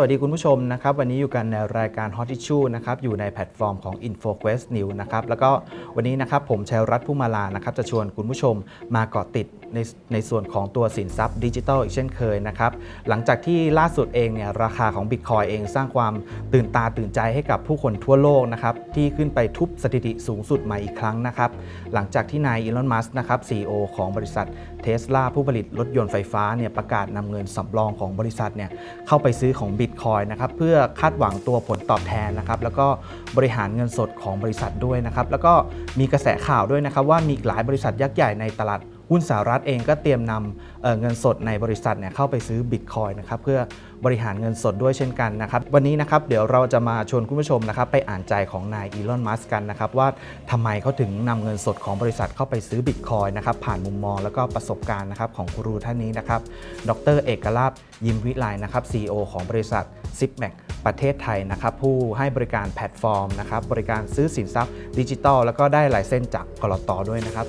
สวัสดีคุณผู้ชมนะครับ วันนี้อยู่กันในรายการ Hot Issue นะครับ อยู่ในแพลตฟอร์มของ InfoQuest News นะครับ แล้วก็วันนี้นะครับผมชัยรัตน์ผู้มาลานะครับ จะชวนคุณผู้ชมมาเกาะติดในในส่วนของตัวสินทรัพย์ดิจิทัลอีกเช่นเคยนะครับ หลังจากที่ล่าสุดเองเนี่ยราคาของ Bitcoin เองสร้างความตื่นตาตื่นใจให้กับผู้คนทั่วโลกนะครับ ที่ขึ้นไปทุบสถิติสูงสุดใหม่อีกครั้งนะครับ หลังจากที่นายอีลอน มัสก์นะครับ CEO ของบริษัทเทสลาผู้ผลิตรถยนต์ไฟฟ้าเนี่ยประกาศนำเงินสำรองของบริษัทเนี่ยเข้าไปซื้อของ Bitcoin นะครับเพื่อคาดหวังตัวผลตอบแทนนะครับแล้วก็บริหารเงินสดของบริษัทด้วยนะครับแล้วก็มีกระแสข่าวด้วยนะครับว่ามีหลายบริษัทยักษ์ใหญ่ในตลาด หุ้นสหรัฐเองก็เตรียมนำเเงินสดในบริษัทเนี่ยเข้าไปซื้อ Bitcoin นะครับเพื่อบริหารเงินสดด้วยเช่นกันนะครับ วันนี้นะครับเดี๋ยวเราจะมาชวนคุณผู้ชมนะครับไปอ่านใจของนายอีลอนมัสก์กันนะครับว่าทำไมเขาถึงนำเงินสดของบริษัทเข้าไปซื้อ Bitcoin นะครับผ่านมุมมองแล้วก็ประสบการณ์นะครับของกูรูท่านนี้นะครับดรเอกลาภยิมวิไลนะครับ CEO ของบริษัทซิปแมกประเทศไทยนะครับผู้ให้บริการแพลตฟอร์มนะครับบริการซื้อสินทรัพย์ดิจิทัลแล้วก็ได้ลายเส้นจากกรตด้วยนะครับ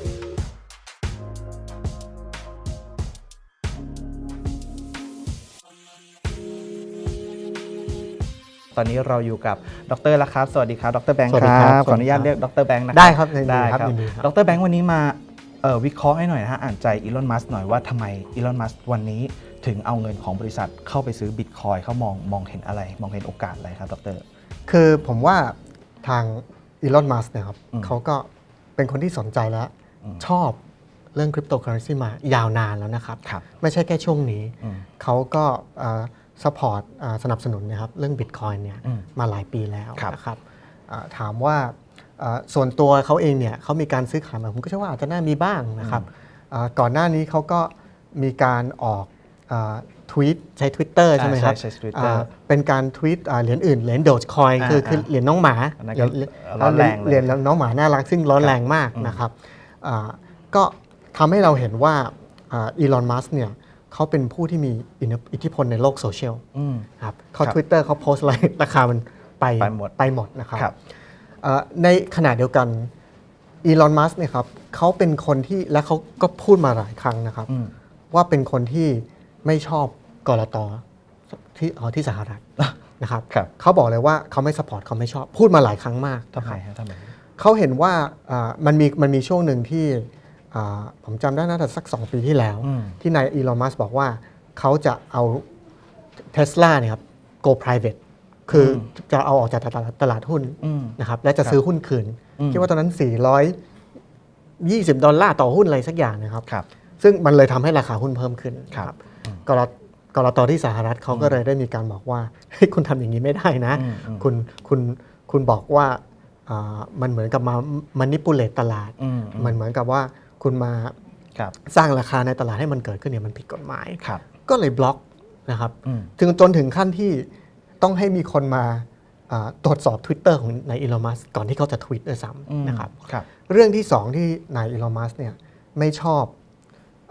ตอนนี้เราอยู่กับดรแล้วครับ สวัสดีครับ ดรแบงค์สวัสคดีรัครับบขออนุญาตสวัสดีครับ เรียกดรแบงค์นะได้ครับยินดีได้ครับครับยินดีครับ ดรแบงค์วันนี้มาเอ่อวิเคราะห์ให้หน่อยนะฮะ อ่านใจอีลอน มัสก์หน่อยว่าทำไมอีลอน มัสก์วันนี้ถึงเอาเงินของบริษัทเข้าไปซื้อบิตคอยเขามองมองเห็นอะไร มองเห็นโอกาสอะไรครับ ดร คือผมว่าทางอีลอนมัสก์เนี่ยครับอืมเขาก็เป็นคนที่สนใจและอืม ชอบเรื่องคริปโตเคอเรนซีมายาวนานแล้วนะครับ ครับ ไม่ใช่แค่ช่วงนี้ อืม เขาก็สปอ ร์ตสนับสนุนนะครับเรื่องบิตคอยเนี่ยอืมมาหลายปีแล้วครับนะครับอ่าถามว่าอ่าส่วนตัวเขาเองเนี่ยเขามีการซื้อขายไหมผมก็เชื่อว่าอาจจะน่ามีบ้างนะครับอ่าก่อนหน้านี้เขาก็มีการออกทวีตใช้ Twitter ใช่ไหมครับใช่ใช้ Twitter อ่าเป็นการทวีตอ่าเหรียญอื่นเหรียญโดจคอยอ่าคือคือเหรียญน้องหมาอันนั้นเหก็รียญร้อนแรงเลยเหรียญน้องหมาน่ารักซึ่งร้อนแรงมากอืมนะครับอ่าก็ทำให้เราเห็นว่าอีลอนมัสเนี่ย เขาเป็นผู้ที่มีอิทธิพลในโลกโซเชียลอืมครับเขาครับ Twitter เขาโพสต์อะไรราคามันไปไปหมดไปหมดนะครับครับเอ่อในขณะเดียวกันอีลอนมัสเนี่ยครับเขาเป็นคนที่และเขาก็พูดมาหลายครั้งนะครับอืมว่าเป็นคนที่ไม่ชอบกรตที่อ๋อที่สหรัฐนะครับครับเขาบอกเลยว่าเขาไม่สปอร์ตเขาไม่ชอบพูดมาหลายครั้งมากทำไมนะครับฮะทำไมเขาเห็นว่าอ่ามันมีมันมีช่วงหนึ่งที่อ่า ผมจำได้น่าจะสัก 2 ปีที่แล้วอืมที่นายอีลอนมัสบอกว่าเขาจะเอาเทสลาเนี่ยครับ go private คืออจะเอาออกจากตลาดตลาดหุ้นอืมนะครับและจะครับซื้อหุ้นคืนอืมคิดว่าตอนนั้น 420 ดอลลาร์ต่อหุ้นอะไรสักอย่างนะครับครับซึ่งมันเลยทำให้ราคาหุ้นเพิ่มขึ้นครับกรกรตที่สหรัฐเขาก็เลยได้มีการบอกว่าเฮ้ยคุณทำอย่างนี้ไม่ได้นะอืมอืมคุณคุณคุณบอกว่าอ่ามันเหมือนกับมามานิปูเลตตลาดอืมมันเหมือนกับว่า คุณมาครับสร้างราคาในตลาดให้มันเกิดขึ้นเนี่ยมันผิดกฎหมาย ครับก็เลยบล็อกนะครับอืมถึงจนถึงขั้นที่ต้องให้มีคนมาอ่าตรวจสอบ Twitter ของนายอีลอนมัสก่อนที่เขาจะทวีตด้วยซ้อืมำนะครับ ครับ เรื่องที่สองที่นายอีลอนมัสเนี่ยไม่ชอบ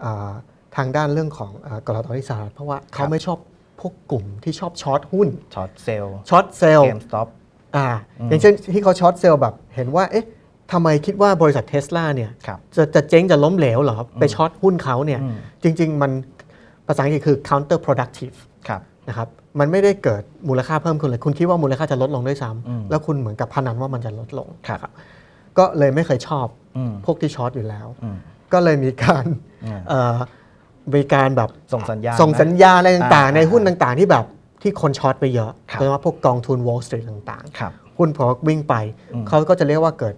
อาทางด้านเรื่องของอากรตที่สหรัฐเพราะว่าเขาไม่ชอบพวกกลุ่มที่ชอบช็อตหุ้นช็อตเซลล์ช็อตเซลล์เกมสต็อป อ่าอืมอย่างเช่นที่เขาช็อตเซลล์แบบเห็นว่าเอ๊ะ ทำไมคิดว่าบริษัทเทสลาเนี่ยครับจะจะเจ๊งจะล้มเหลวเหรอไปช็อตหุ้นเขาเนี่ยอืมจริง ๆ มันภาษาอังกฤษคือ counter productive ครับนะครับมันไม่ได้เกิดมูลค่าเพิ่มขึ้นเลย คุณคิดว่ามูลค่าจะลดลงด้วยซ้อืมำแล้วคุณเหมือนกับพนันว่ามันจะลดลงครับก็เลยไม่เคยชอบอืมพวกที่ช็อตอยู่แล้วอืมก็เลยมีการอืมเอ่อมีการแบบส่งสัญญาณส่งสัญญาณอะไรต่างอ่าๆในหุ้นต่างๆ ที่แบบที่คนช็อตไปเยอะครับโดยเฉพาะพวกกองทุน Wall Street ต่างครับๆหุ้นพอวิ่งไปอืมเขาก็จะเรียกว่าเกิด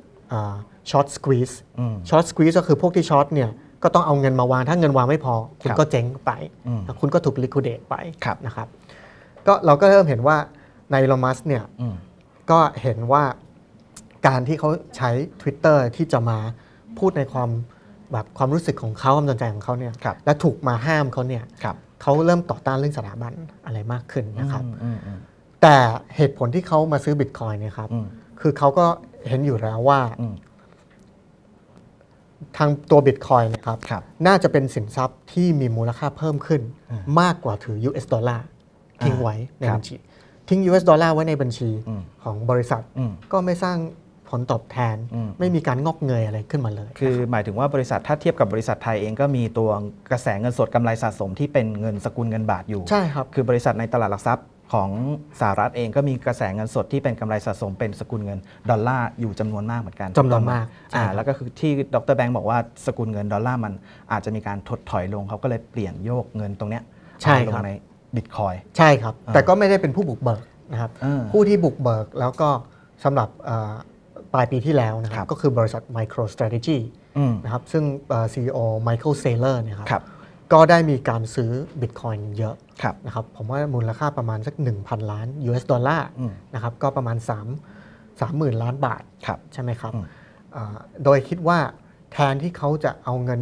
ช็อตสควีสอืมช็อตสควีสก็คือพวกที่ช็อตเนี่ยก็ต้องเอาเงินมาวาง ถ้าเงินวางไม่พอ คุณครับก็เจ๊งไปอืมคุณก็ถูกลิค i เดตไปครับนะครับ ก็เราก็เริ่มเห็นว่าในโลมัสเนี่ยอืมก็เห็นว่าการที่เขาใช้ Twitter ที่จะมาพูดในความแบบความรู้สึกของเขาความสนใจของเขาเนี่ยครับและถูกมาห้ามเขาเนี่ยครับเขาเริ่มต่อต้านเรื่องสถาบันอะไรมากขึ้นนะครับอืมอืมอืมแต่เหตุผลที่เขามาซื้อบิตคอยเนี่ยครับอืมคือเขาก็ เห็นอยู่แล้วว่าอืม ทางตัวบิตคอยนะครับ ครับน่าจะเป็นสินทรัพย์ที่มีมูลค่าเพิ่มขึ้นอืมมากกว่าถือ US ดอลลาร์ทิ้งไว้ในครับบัญชี ทิ้ง US ดอลลาร์ไว้ในบัญชีอืม ของบริษัท อืม ก็ไม่สร้างผลตอบแทน อืม ไม่มีการงอกเงยอะไรขึ้นมาเลย คือหมายถึงว่าบริษัทถ้าเทียบกับบริษัทไทยเองก็มีตัวกระแสเงินสดกำไรสะสมที่เป็นเงินสกุลเงินบาทอยู่ ใช่ครับ คือบริษัทในตลาดหลักทรัพย์ ของสหรัฐเองก็มีกระแสเงินสดที่เป็นกำไรสะสมเป็นสกุลเงินดอลลาร์อยู่จำนวนมากเหมือนกันจำนวนมากใช่อ่าครับแล้วก็คือที่ดรแบงค์บอกว่าสกุลเงินดอลลาร์มันอาจจะมีการถดถอยลงเขาก็เลยเปลี่ยนโยกเงินตรงเนี้ยใช่เอามาลครังบในบิตคอยใช่ครับอ่าแต่ก็ไม่ได้เป็นผู้บุกเบิกนะครับเออผู้ที่บุกเบิกแล้วก็สำหรับเอ่อปลายปีที่แล้วนะคครัรับบก็คือบริษัท MicroStrategy อืมนะครับซึ่งเอ่อ CEO Michael Saylor เนี่ยครับครับ ก็ได้มีการซื้อ Bitcoin เยอะครับนะครับผมว่ามูลค่าประมาณสัก 1,000 ล้าน US ดอลลาร์อืมนะครับก็ประมาณ 3 30,000 ล้านบาทครับใช่ไหมครับอืมอ่าโดยคิดว่าแทนที่เขาจะเอาเงิน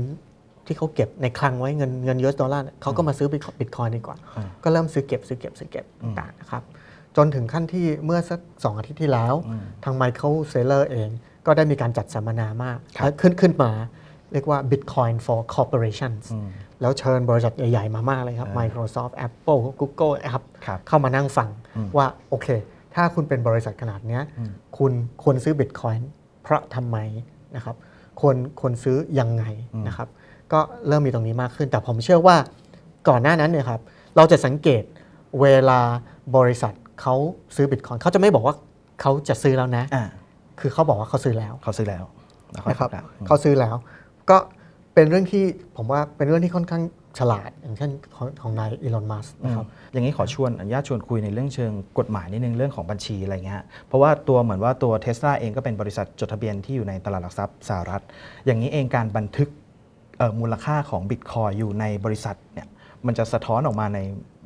ที่เขาเก็บในคลังไว้เงินเงิน US ดอลลาร์เนี่ยเขาก็มาซื้อบิตคอยดีกว่าอืมก็เริ่มซื้อเก็บซื้อเก็บซื้อเก็บอืมต่างๆนะครับจนถึงขั้นที่เมื่อสักสองอาทิตย์ที่แล้วอืมทาง Michael Saylor เองก็ได้มีการจัดสัมมนามากครับและขึ้นขึ้นมาเรียกว่า Bitcoin for Corporations อืม แล้วเชิญบริษัทใหญ่ ๆ มามากเลยครับเออ Microsoft Apple Google ครับครับเข้ามานั่งฟังอืมว่าโอเค ถ้าคุณเป็นบริษัทขนาดเนี้ยอืมคุณควรซื้อ Bitcoin เพราะทำไมนะครับควรควรซื้อยังไงนะครับ ก็เริ่มมีตรงนี้มากขึ้น แต่ผมเชื่อว่าก่อนหน้านั้นเนี่ยครับเราจะสังเกตเวลาบริษัทเขาซื้อ Bitcoin เขาจะไม่บอกว่าเขาจะซื้อแล้วนะอ่าคือเขาบอกว่าเขาซื้อแล้วเขาซื้อแล้วแล้วนะครับประกาศอืมเขาซื้อแล้ว ก็ เป็นเรื่องที่ผมว่าเป็นเรื่องที่ค่อนข้างฉลาด อย่างเช่นของของนายอีลอนมัสนะครับ อย่างนี้ขอชวนอนุญาตชวนคุยในเรื่องเชิงกฎหมายนิดนึงเรื่องของบัญชีอะไรเงี้ยฮะเพราะว่าตัวเหมือนว่าตัวเทสลาเองก็เป็นบริษัทจดทะเบียนที่อยู่ในตลาดหลักทรัพย์สหรัฐ อย่างนี้เองการบันทึกเอ่อมูลค่าของบิตคอยอยู่ในบริษัทเนี่ยมันจะสะท้อนออกมาใน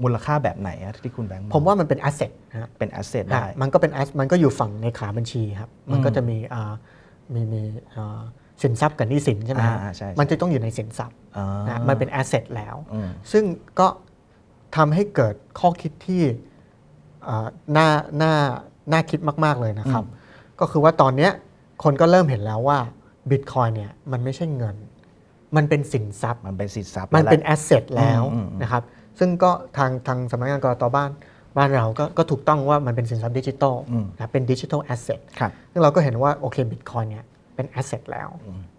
มูลค่าแบบไหนอะที่คุณแบงค์องผมว่ามันเป็นแอสเซทนะฮะเป็นแอสเซทอะได้ มันก็เป็น as มันก็อยู่ฝั่งในขาบัญชีครับ มันก็อืมจะมีอ่ามีมีอ่า สินทรัพย์กับหนี้สินใช่ไหมฮะอ่าใช่ใช่มันจะต้องอยู่ในสินทรัพย์อ่านะมันเป็น asset แล้ว อืม ซึ่งก็ทำให้เกิดข้อคิดที่อ่าน่าน่าน่าคิดมาก ๆ เลยนะครับ ก็คือว่าตอนเนี้ยคนก็เริ่มเห็นแล้วว่า Bitcoin เนี่ยมันไม่ใช่เงิน มันเป็นสินทรัพย์ มันเป็นสินทรัพย์มันเป็นแล้วแอสเซทแล้วอืมอืม นะครับ ซึ่งก็ทางทางสำนักงานกรตบ้านบ้านเราก็ก็ถูกต้องว่ามันเป็นสินทรัพย์ดิจิทัลอืมนะเป็นดิจิทัลแอสเซทครับ ซึ่งเราก็เห็นว่าโอเคบิตคอยเนี่ย เป็นแอสเซทแล้ว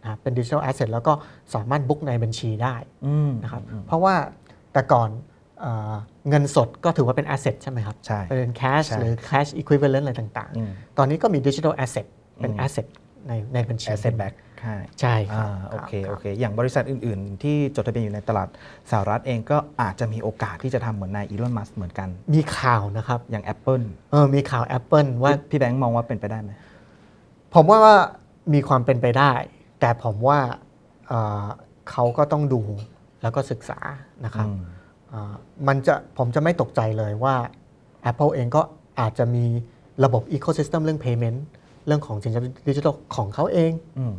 นะครับเป็นดิจิทัลแอสเซทแล้วก็สามารถบุ๊กในบัญชีได้อืมนะครับเพราะว่าแต่ก่อนเอ่อเงินสดก็ถือว่าเป็นแอสเซทใช่ไหมครับใช่เป็นแคชใช่หรือแคชอีควิ v เ l เลนอะไรต่างอืมๆตอนนี้ก็มีดิจิทัลแอสเซทเป็นอืมแอสเซทในในบัญชีแอสเซทแบ็กใช่ใช่ครัอ่าบโอเครับโอเคอย่างบริษัทอื่นๆ ที่จดทะเบียนอยู่ในตลาดสหรัฐเองก็อาจจะมีโอกาสที่จะทำเหมือนนายอีลอนมัสเหมือนกัน มีข่าวนะครับอย่าง Apple เออมีข่าว Apple ว่าพี่พี่แบงค์มองว่าเป็นไปได้ไหมผมว่าว่า มีความเป็นไปได้ แต่ผมว่าเอ่อเขาก็ต้องดูแล้วก็ศึกษานะครับอืมเอ่อมันจะผมจะไม่ตกใจเลยว่า Apple เองก็อาจจะมีระบบ Ecosystem เรื่อง Payment เรื่องของสินทรัพย์ดิจิทัลของเขาเองอืม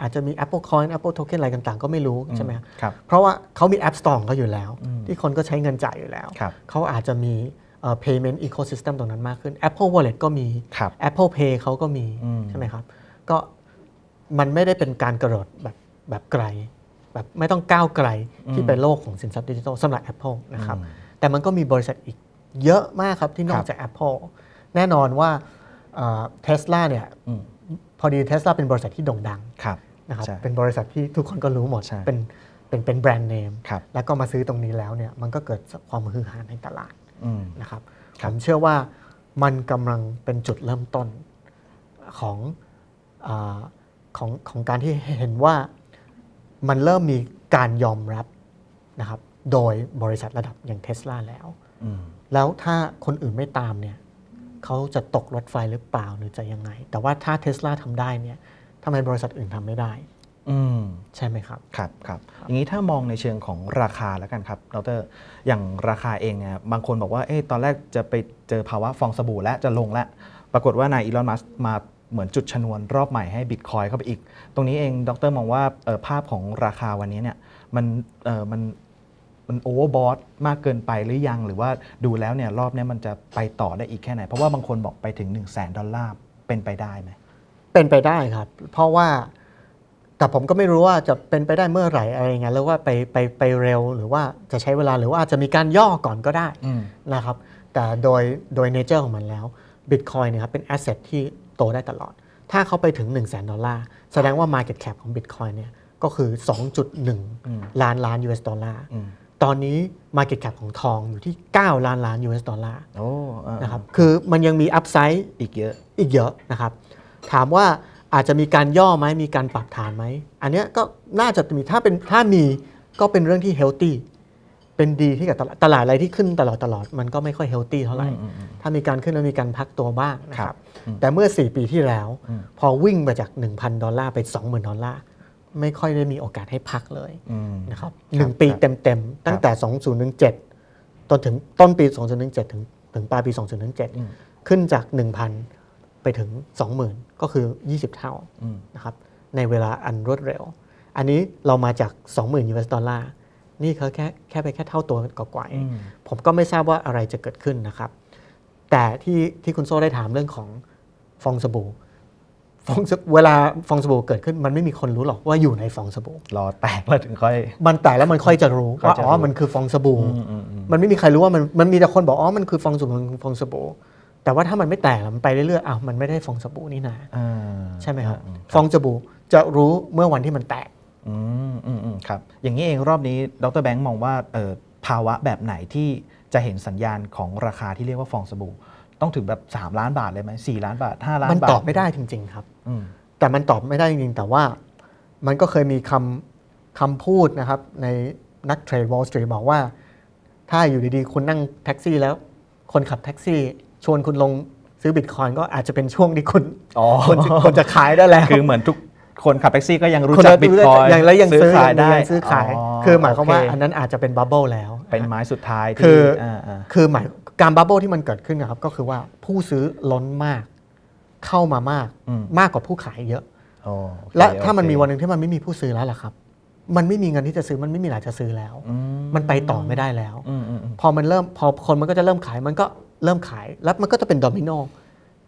อาจจะมี Apple Coin Apple Token อะไรต่างๆ ก็ไม่รู้ใช่ไหมครับครับเพราะว่าเขามี App Store ของเขาอยู่แล้วอืมที่คนก็ใช้เงินจ่ายอยู่แล้วครับเขาอาจจะมีเอ่อ Payment Ecosystem ตรงนั้นมากขึ้น Apple Wallet ก็มีครับ Apple Pay เขาก็มีอืมใช่ไหมครับ ก็ มันไม่ได้เป็นการกระโดดแบบแบบไกล แบบไม่ต้องก้าวไกลที่เป็นโลกของสินทรัพย์ดิจิทัลสำหรับ Apple นะครับแต่มันก็มีบริษัทอีกเยอะมากครับที่นอกจาก Apple แน่นอนว่าเทสลาเนี่ยอืมพอดีเทสลาเป็นบริษัทที่โด่งดังครับนะครับใช่เป็นบริษัทที่ทุกคนก็รู้หมดใช่เป็นเป็นเป็นแบรนด์เนมครับแล้วก็มาซื้อตรงนี้แล้วเนี่ยมันก็เกิดความฮือฮาในตลาดอืมนะครับครัผบมเชื่อว่ามันกำลังเป็นจุดเริ่มต้นของอา ของของการที่เห็นว่ามันเริ่มมีการยอมรับนะครับโดยบริษัทระดับอย่างเทสลาแล้วอืมแล้วถ้าคนอื่นไม่ตามเนี่ยเขาจะตกรถไฟหรือเปล่าหรือจะยังไง แต่ว่าถ้าเทสลาทำได้เนี่ยทำไมบริษัทอื่นทำไม่ได้อืมใช่ไหมครับ ครับครับอย่างนี้ถ้ามองในเชิงของราคาแล้วกันครับดรอย่างราคาเองเนี่ยบางคนบอกว่าเอ๊ะตอนแรกจะไปเจอภาวะฟองสบู่แล้วจะลงแล้ว ปรากฏว่านายอีลอนมัสมา เหมือนจุดชนวนรอบใหม่ให้บิตคอยเข้าไปอีก ตรงนี้เองดรมองว่าภาพของราคาวันนี้เนี่ยมันมันมันโอเวอร์บอทมากเกินไปหรือยัง หรือว่าดูแล้วเนี่ยรอบนี้มันจะไปต่อได้อีกแค่ไหน เพราะว่าบางคนบอกไปถึง 1 0 0 0 0แสนดอลลาร์เป็นไปได้ไหมเป็นไปได้ครับ เพราะว่าแต่ผมก็ไม่รู้ว่าจะเป็นไปได้เมื่อไหร่อะไรเงี้ยแล้วว่าไปไปไปเร็วหรือว่าจะใช้เวลาหรือว่าอาจจะมีการย่อก่อนก็ได้นะครับ แต่โดยโดยเนเจอร์ของมันแล้ว Bitcoin เนี่ยครับเป็นแอสเซทที่ โตได้ตลอด ถ้าเขาไปถึง 1 0 0 0 0แสนดอลลาร์แสดงว่า Market Cap ของ Bitcoin เนี่ยก็คือ 2.1 ล้านล้าน US ดอลลาร์อืมตอนนี้ Market Cap ของทองอยู่ที่ 9 ล้านล้าน US ดอลลาร์โอ้เออนะครับคือมันยังมีอัพไซด์อีกเยอะอีกเยอะนะครับถามว่าอาจจะมีการย่อไหมมีการปรับฐานไหม อันเนี้ยก็น่าจะมีถ้าเป็นถ้ามีก็เป็นเรื่องที่เฮลตี้ เป็นดีที่กับตลาดตลาดอะไรที่ขึ้นตลอดตลอดมันก็ไม่ค่อยเฮลตี้เท่าไหร่อืมอืมอืมถ้ามีการขึ้นแล้วมีการพักตัวบ้างนะคครัรับบอืมแต่เมื่อ 4 ปีที่แล้วอืมพอวิ่งมาจาก 1,000 ดอลลาร์ไป 20,000 ดอลลาร์ไม่ค่อยได้มีโอกาสให้พักเลยอืมนะครับคหรับนึ่งปีครับเต็มๆ ตั้งแต่ 2017 จนถึงต้นปี 2017 ถึงถึงปลายปีอืม2017 ขึ้นจาก 1,000 ไปถึง 20,000 ก็คือ 20 เท่าอืมนะครับในเวลาอันรวดเร็ว อันนี้เรามาจาก 20,000 US ดอลลาร์ นี่เขาแค่แค่ไปแค่เท่าตัวกว่าๆเองอืมผมก็ไม่ทราบว่าอะไรจะเกิดขึ้นนะครับ แต่ที่ที่คุณโซ่ได้ถามเรื่องของฟองสบู่ฟองสเวลาฟองสบู่เกิดขึ้นมันไม่มีคนรู้หรอกว่าอยู่ในฟองสบู่รอแตกแล้วถึงค่อย มันแตกแล้วมันค่อยจะรู้ค่อยว่าจะอ๋อรู้มันคือฟองสบู่อืมอืมอืมมันไม่มีใครรู้ว่ามันมันมีแต่คนบอกอ๋อมันคือฟองสบู่มันคือฟองสบู่แต่ว่าถ้ามันไม่แตกแล้วมันไปเรื่อยๆอ้าวมันไม่ได้ฟองสบู่นี่นาอ่าใช่ไหมครับอืฟองสบู่จะรู้เมื่อวันที่มันแตก อืมอืมอืมครับ อย่างนี้เองรอบนี้ดรแบงค์มองว่าเอ่อภาวะแบบไหนที่จะเห็นสัญญาณของราคาที่เรียกว่าฟองสบู่ ต้องถึงแบบ 3 ล้านบาทเลยไหมสี่ล้านบาท 5 ล้านมันบาทตอบไม่ได้จริง ๆ ครับ อืมแต่มันตอบไม่ได้จริงๆแต่ว่ามันก็เคยมีคำคำพูดนะครับ ในนักเทรด Wall Street บอกว่า ถ้าอยู่ดีๆ คุณนั่งแท็กซี่แล้ว คนขับแท็กซี่ ชวนคุณลงซื้อบิตคอยก็อาจจะเป็นช่วงที่คุณอ๋อ คนจะคนจะขายได้แล้ว คือเหมือนทุก คนขับแท็กซี่ก็ยังรู้คนจักจะบิตคอยยังแล้วยังซื้อขายได้ยังซื้อขาย คือหมายความว่าโเอันนั้นอาจจะเป็นบับเบิลแล้ว เป็นไม้สุดท้ายคืที่ออ่าอ่าคือหมายการบับเบิลที่มันเกิดขึ้นนะครับก็คือว่าผู้ซื้อล้นมากเข้ามามากอืมมากกว่าผู้ขายเยอะโอเคและถ้ามันโอเคมีวันหนึ่งที่มันไม่มีผู้ซื้อแล้วล่ะครับ มันไม่มีเงินที่จะซื้อมันไม่มีหลายจะซื้อแล้วอืมันไปต่อไม่ได้แล้วอืมอืมอืมพอมันเริ่มพอคนมันก็จะเริ่มขายมันก็เริ่มขายแล้วมันก็จะเป็นโดมิโน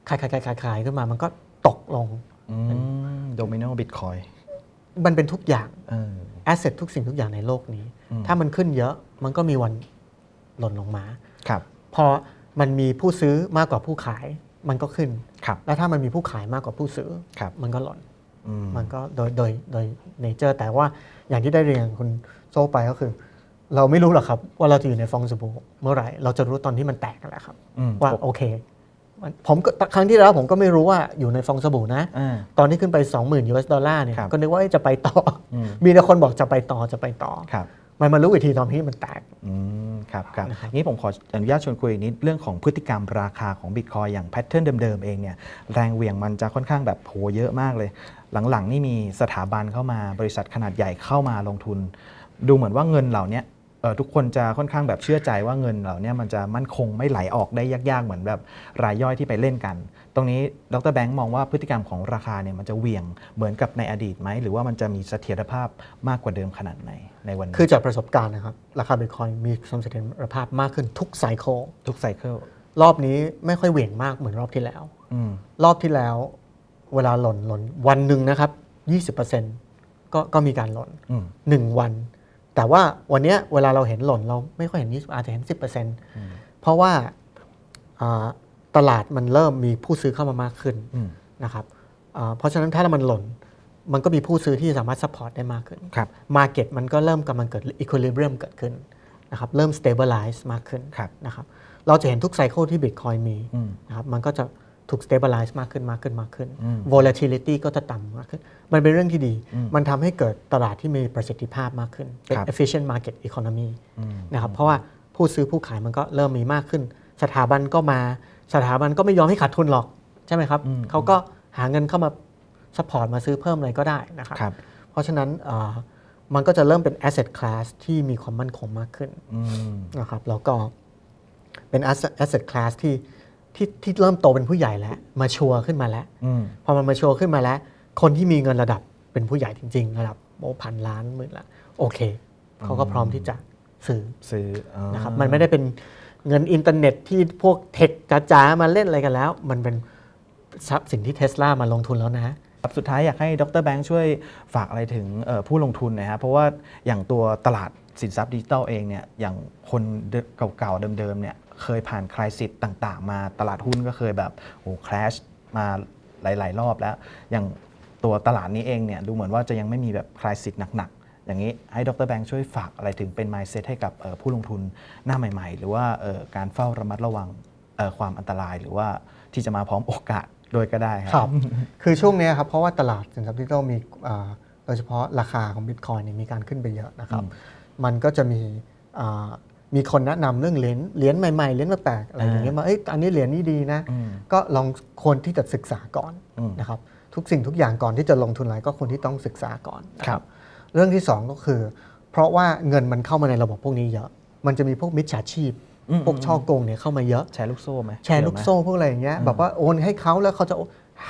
ขายขายขายขายขายขึ้นมามันก็ตกลง โดมิโนบิตคอยมันเป็นทุกอย่างเออ แอสเซททุกสิ่งทุกอย่างในโลกนี้ อืม ถ้ามันขึ้นเยอะมันก็มีวันหล่นลงมา ครับ พอมันมีผู้ซื้อมากกว่าผู้ขายมันก็ขึ้น ครับ แล้วถ้ามันมีผู้ขายมากกว่าผู้ซื้อ ครับ มันก็หล่น อืม มันก็โดยโดยโดยเนเจอร์แต่ว่าอย่างที่ได้เรียนคุณโซ่ไปก็คือ เราไม่รู้หรอกครับว่าเราจะอยู่ในฟองสบู่เมื่อไหร่ เราจะรู้ตอนที่มันแตกนั่นแหละครับ อืมว่าโอเคมัน ผมก็ครั้งที่แล้วผมก็ไม่รู้ว่าอยู่ในฟองสบู่นะอ่าตอนที่ขึ้นไป 20,000 US ดอลลาร์เนี่ยครับก็นึกว่าเอ้ยจะไปต่ออมมีแต่คนบอกจะไปต่อจะไปต่อครับมันมารู้อีกทีตอนที่มันแตกอืมครับครับนะครับงี้ผมขออนุญาตชวนคุยอีกนิดเรื่องของพฤติกรรมราคาของบิตคอยอย่างแพทเทิร์นเดิมๆเองเนี่ยแรงเหวี่ยงมันจะค่อนข้างแบบโหเยอะมากเลย หลังๆ นี่มีสถาบันเข้ามาบริษัทขนาดใหญ่เข้ามาลงทุน ดูเหมือนว่าเงินเหล่าเนี้ยเอ่อ ทุกคนจะค่อนข้างแบบเชื่อใจว่าเงินเหล่าเนี้ยมันจะมั่นคงไม่ไหลออกได้ยากๆ เหมือนแบบรายย่อยที่ไปเล่นกัน ตรงนี้ดรแบงค์มองว่าพฤติกรรมของราคาเนี่ยมันจะเหวี่ยงเหมือนกับในอดีตไหม หรือว่ามันจะมีเสถียรภาพมากกว่าเดิมขนาดไหนในวันนี้ คือจากประสบการณ์นะครับ ราคาบิตคอยมีความเสถียรภาพมากขึ้นทุกไซเคิลทุกไซเคิลรอบนี้ไม่ค่อยเหวี่ยงมากเหมือนรอบที่แล้วอืมรอบที่แล้ว เวลาหล่นหล่นวันหนึ่งนะครับ20%ก็ก็มีการหล่นอืม1วัน แต่ว่าวันเนี้ยเวลาเราเห็นหล่นเราไม่ค่อยเห็น20อาจจะเห็น 10%เพราะว่าอ่าตลาดมันเริ่มมีผู้ซื้อเข้ามามากขึ้นอืมนะครับอ่าเพราะฉะนั้นถ้ามันหล่นมันก็มีผู้ซื้อที่สามารถซัพพอร์ตได้มากขึ้นครับมาเก็ตมันก็เริ่มกำลังเกิด equilibrium เกิดขึ้นนะครับเริ่ม stabilize มากขึ้นครับนะครับเราจะเห็นทุกไซเคิลที่ Bitcoin มีอืมนะครับมันก็จะ ถูก stabilize มากขึ้นมากขึ้นมากขึ้นอืม volatility ก็จะต่ำมากขึ้น มันเป็นเรื่องที่ดีอืมมันทำให้เกิดตลาดที่มีประสิทธิภาพมากขึ้น เป็นครับ efficient market economy อืมนะครับ เพราะว่าผู้ซื้อผู้ขายมันก็เริ่มมีมากขึ้น สถาบันก็มา สถาบันก็ไม่ยอมให้ขาดทุนหรอก ใช่ไหมครับอืมเขาก็หาเงินเข้ามา support มาซื้อเพิ่มอะไรก็ได้นะครับครับเพราะฉะนั้นเอ่อมันก็จะเริ่มเป็น asset class ที่มีความมั่นคงมากขึ้นอืมนะครับ แล้วก็เป็น asset asset class ที่ ที่ที่เริ่มโตเป็นผู้ใหญ่แล้ว มาชัวร์ขึ้นมาแล้วอืม พอมันมาชัวร์ขึ้นมาแล้ว คนที่มีเงินระดับเป็นผู้ใหญ่จริง ๆ ระดับโอ้พันล้านหมื่นละโอเคเขาก็พร้อมที่จะซื้อ ซื้ออ๋อนะครับมันไม่ได้เป็นเงินอินเทอร์เน็ตที่พวกเทคจ๋าๆมาเล่นอะไรกันแล้ว มันเป็นทรัพย์สินที่เทสลามาลงทุนแล้วนะ ครับสุดท้ายอยากให้ดรแบงค์ช่วยฝากอะไรถึงเอ่อผู้ลงทุนหนะครับเพราะว่าอย่างตัวตลาดสินทรัพย์ดิจิทัลเองเนี่ยอย่างคนเก่าๆเดิมๆเนี่ย เคยผ่านคลายสิทธิ์ต่าง ๆ มาตลาดหุ้นก็เคยแบบโอ้คลาชมาหลาย ๆ รอบแล้ว อย่างตัวตลาดนี้เองเนี่ยดูเหมือนว่าจะยังไม่มีแบบคลายสิทธิ์หนักอย่างนี้ให้ดรแบงค์ช่วยฝากอะไรถึงเป็น mindset ให้กับเอ่อผู้ลงทุนหน้าใหม่ ๆ หรือว่าเอ่อการเฝ้าระมัดระวังเอ่อความอันตรายหรือว่าที่จะมาพร้อมโอกาสโดยก็ได้คครัรับ คือช่วงเนี้ยครับ เพราะว่าตลาดสินทรัพย์ดิจิทัลมีอ่าโดยเฉพาะราคาของบิตคอยเนี่ยมีการขึ้นไปเยอะนะครับอืมมันก็จะมีอ่า มีคนแนะนำเรื่องเหรียญเหรียญใหม่ๆเหรียญแปลกๆอะไรอย่างเงี้ยมาเอ้ยอันนี้เหรียญนี้ดีนะอืมก็ลองควรที่จะศึกษาก่อนอืมนะครับทุกสิ่งทุกอย่างก่อนที่จะลงทุนอะไรก็ควรที่ต้องศึกษาก่อนนะคครัรับบเรื่องที่สองก็คือ เพราะว่าเงินมันเข้ามาในระบบพวกนี้เยอะ มันจะมีพวกมิจฉาชีพอืมพวกช่อโกงเนี่ยเข้ามาเยอะแชร์ลูกโซ่ไหมแชร์ลูกโซ่พวกอะไรอย่างเงี้ยอืมแบบว่าโอนให้เขาแล้วเขาจะ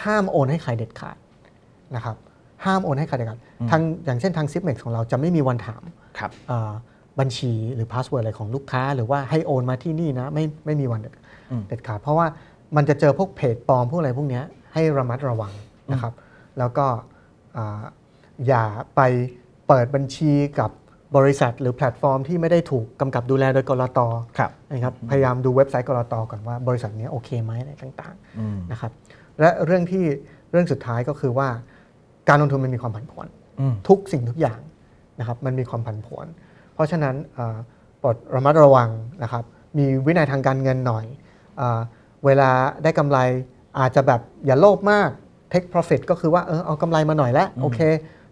ห้ามโอนให้ใครเด็ดขาดนะครับห้ามโอนให้ใครเด็ดขาดทางอย่างเช่นทางซิปเม็กของเราจะไม่มีวันถามครับเอ่อ บัญชีหรือพาสเวิร์ดอะไรของลูกค้า หรือว่าให้โอนมาที่นี่นะไม่ไม่มีวันเด็ดอืม เด็ดขาดเพราะว่ามันจะเจอพวกเพจปลอมพวกอะไรพวกเนี้ยให้ระมัดระวังนะครับ แล้วก็อ่าอย่าไปเปิดบัญชีกับบริษัทหรือแพลตฟอร์มที่ไม่ได้ถูกกำกับดูแลโดยกรตครับนะครับพยายามดูเว็บไซต์กรตก่อนว่าบริษัทนี้โอเคไหมอะไรต่างอืมๆนะครับและเรื่องที่เรื่องสุดท้ายก็คือว่าการลงทุนมันมีความผันผวน อืม ทุกสิ่งทุกอย่างนะครับมันมีความผันผวน เพราะฉะนั้นเอ่อโปรดระมัดระวังนะครับ มีวินัยทางการเงินหน่อยเออเวลาได้กำไรอาจจะแบบอย่าโลภมาก take profit ก็คือว่าเออเอากำไรมาหน่อยแล้วโอเค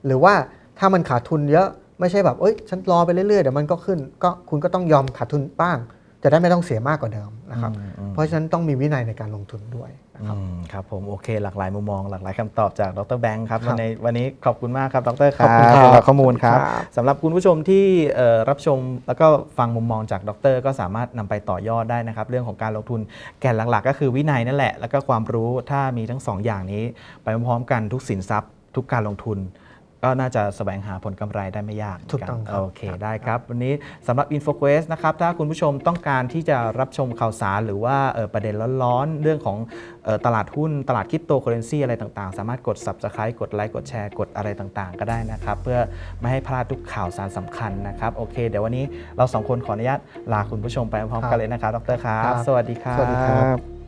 หรือว่าถ้ามันขาดทุนเยอะไม่ใช่แบบเอ้ยฉันรอไปเรื่อยๆเดี๋ยวมันก็ขึ้นก็คุณก็ต้องยอมขาดทุนบ้าง จะได้ไม่ต้องเสียมากกว่าเดิมนะครับอืมอืมเพราะฉะนั้นต้องมีวินัยในการลงทุนด้วย นะครับอืมครับผมโอเคหลากหลายมุมมองหลากหลายคำตอบจากดรแบงค์ครับครับวันในวันนี้ขอบคุณมากครับดรคขรัอบบคุณครับสำหรับข้อมูลครับครับสำหรับคุณผู้ชมที่เอ่อรับชมแล้วก็ฟังมุมมองจากดร ก็สามารถนำไปต่อยอดได้นะครับ เรื่องของการลงทุนแก่นหลัก ๆ ก็คือวินัยนั่นแหละ แล้วก็ความรู้ถ้ามีทั้งสองอย่างนี้ ไปพร้อมๆกันทุกสินทรัพย์ ทุกการลงทุน ก็น่าจะแสวงหาผลกำไรได้ไม่ยากเหมืนนถูกต้องครับโอเคได้ครับ วันนี้สำหรับ InfoQuest นะครับ ถ้าคุณผู้ชมต้องการที่จะรับชมข่าวสาร หรือว่าเอ่อประเด็นร้อนๆ เรื่องของเอ่อตลาดหุ้น ตลาดคริปโตเคอเรนซีอะไรต่างๆ สามารถกด Subscribe กดไลค์กดแชร์กดอะไรต่างๆ ก็ได้นะครับ เพื่อไม่ให้พลาดทุกข่าวสารสำคัญนะครับโอเค เดี๋ยววันนี้เราสองคนขออนุญาตลาคุณผู้ชมไปพร้อมๆกันเลยนะครับดรครับครับสวัสดีครับ สวัสดีครับ